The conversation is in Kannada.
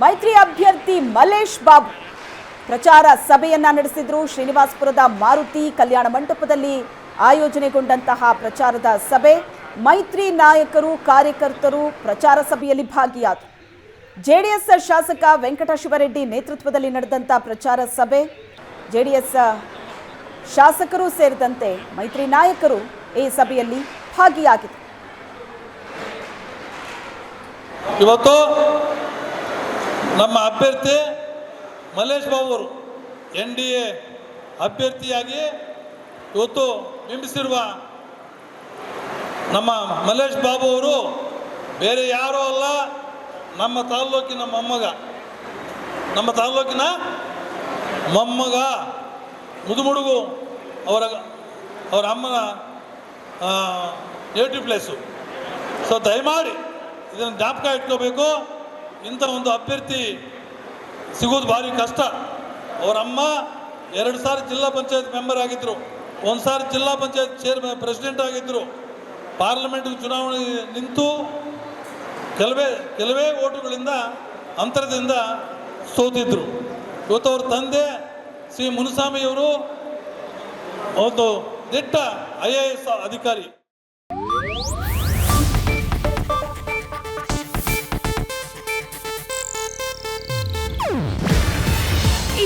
ಮೈತ್ರಿ ಅಭ್ಯರ್ಥಿ ಮಲೇಶ್ ಬಾಬು. ಪ್ರಚಾರ ಸಭೆಯನ್ನ ನಡೆಸಿದ್ರು ಶ್ರೀನಿವಾಸಪುರದ ಮಾರುತಿ ಕಲ್ಯಾಣ ಮಂಟಪದಲ್ಲಿ ಆಯೋಜನೆಗೊಂಡಂತಹ ಪ್ರಚಾರದ ಸಭೆ. ಮೈತ್ರಿ ನಾಯಕರು, ಕಾರ್ಯಕರ್ತರು ಪ್ರಚಾರ ಸಭೆಯಲ್ಲಿ ಭಾಗಿಯಾದರು. ಜೆಡಿಎಸ್ ಶಾಸಕ ವೆಂಕಟ ಶಿವರೆಡ್ಡಿ ನೇತೃತ್ವದಲ್ಲಿ ನಡೆದಂತಹ ಪ್ರಚಾರ ಸಭೆ. ಜೆಡಿಎಸ್ ಶಾಸಕರು ಸೇರಿದಂತೆ ಮೈತ್ರಿ ನಾಯಕರು ಈ ಸಭೆಯಲ್ಲಿ ಭಾಗಿಯಾಗಿದ್ದರು. ಇವತ್ತು ನಮ್ಮ ಅಭ್ಯರ್ಥಿ ಮಲ್ಲೇಶ್ ಬಾಬು ಅವರು ಎನ್ ಡಿ ಎ ಅಭ್ಯರ್ಥಿಯಾಗಿ ಇವತ್ತು ಬಿಂಬಿಸಿರುವ ನಮ್ಮ ಮಲ್ಲೇಶ್ ಬಾಬು ಅವರು ಬೇರೆ ಯಾರೂ ಅಲ್ಲ, ನಮ್ಮ ತಾಲ್ಲೂಕಿನ ಮೊಮ್ಮಗ. ನಮ್ಮ ತಾಲ್ಲೂಕಿನ ಮೊಮ್ಮಗ ಮುದುಮುಡುಗು ಅವರ ಅವರ ಅಮ್ಮನ ನೇಟಿವ್ ಪ್ಲೇಸು ಸೊ ದಯಮಾಡಿ ಇದನ್ನು ಜ್ಞಾಪಕ ಇಟ್ಕೋಬೇಕು. ಇಂಥ ಒಂದು ಅಭ್ಯರ್ಥಿ ಸಿಗೋದು ಭಾರಿ ಕಷ್ಟ. ಅವರ ಅಮ್ಮ ಎರಡು ಸಾರಿ ಜಿಲ್ಲಾ ಪಂಚಾಯತ್ ಮೆಂಬರ್ ಆಗಿದ್ದರು ಒಂದು ಸಾರಿ ಜಿಲ್ಲಾ ಪಂಚಾಯತ್ ಚೇರ್ಮನ್ ಪ್ರೆಸಿಡೆಂಟ್ ಆಗಿದ್ದರು ಪಾರ್ಲಿಮೆಂಟ್ ಚುನಾವಣೆ ನಿಂತು ಕೆಲವೇ ಕೆಲವೇ ಓಟುಗಳಿಂದ ಅಂತರದಿಂದ ಸೋತಿದ್ದರು ಇವತ್ತು ಅವ್ರ ತಂದೆ ಶ್ರೀ ಮುನುಸ್ವಾಮಿಯವರು ಒಂದು ದಿಟ್ಟ ಐ ಎ ಎಸ್ ಅಧಿಕಾರಿ.